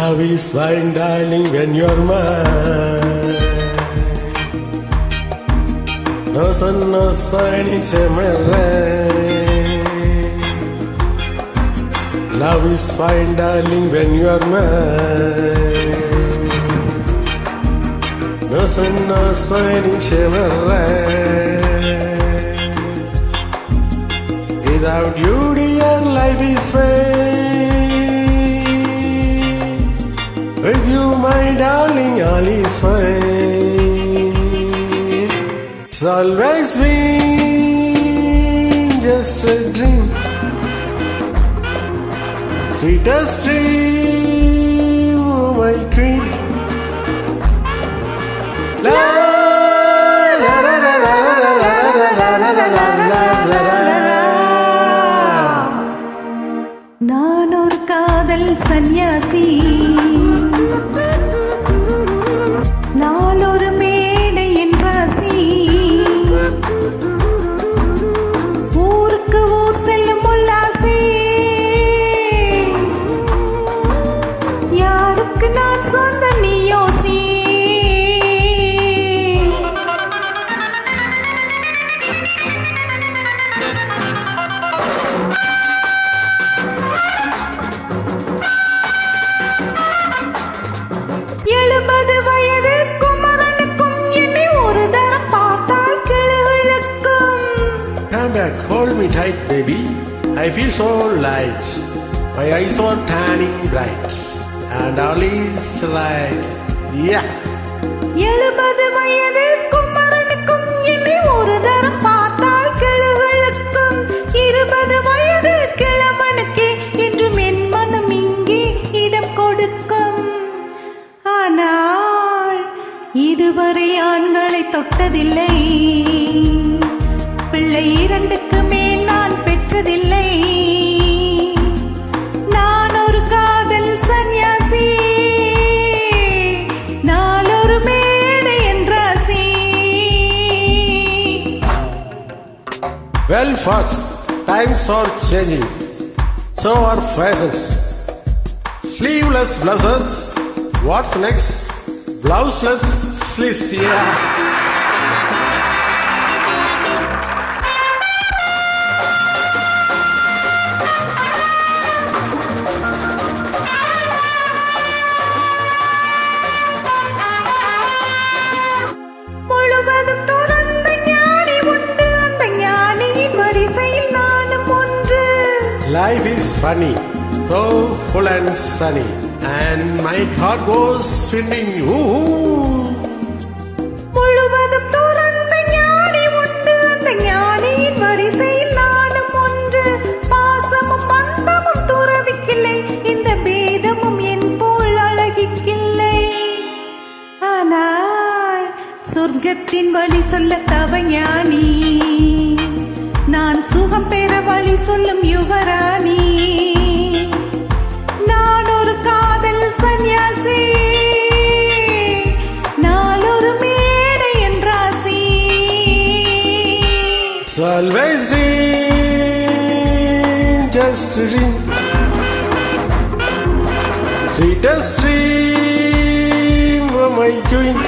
Love is fine, darling, when you're mine. No sun, no sign, it's a rain. Love is fine, darling, when you're mine. No sun, no sign, it's a rain. Without you, dear, life is vain. With you, my darling, all is. It's always been just a dream. Sweetest dream, oh my queen. La la la la la la la la la la la la la la நான் कल back, hold me tight, baby. I feel so light. My eyes are turning bright. And all is right. Yeah. எழுபது வயது குமரனுக்கும் என்னை ஒரு தரம் பார்த்தால் கிளுகிழுக்கும் இருபது வயது கிழவனுக்கே என்றும் என் மனம் இங்கே இடம் கொடுக்கும் ஆனால் இதுவரை ஆண்களை தொட்டதில்லை பிள்ளை இரண்டுக்கு மேல் நான் பெற்றதில்லை. நான் ஒரு காதல் சன்னியாசி நான் ஒரு மேடை என்றாசி well fast times are changing so our fashions sleeveless blouses what's next blouseless sleeves yeah is funny, so full and sunny, and my heart goes spinning. Ooh, முழுவதும் துறந்த ஞானி உண்டு. அந்த ஞானியின் வரிசையில் நானும் ஒன்று. பாசமும் பந்தமும் துறவிக்கில்லை. இந்த பேதமும் என் போல் அழகிக்கில்லை. ஆனால் சொர்க்கத்தின் வழி சொல்ல தவஞானி. நான் சுகம் பெற வழி சொல்லும் யுவராணி நான் ஒரு காதல் சந்நியாசி நாளொரு மேடை என்றாசி it's always dream, just a dream. Sweetest dream, oh my queen.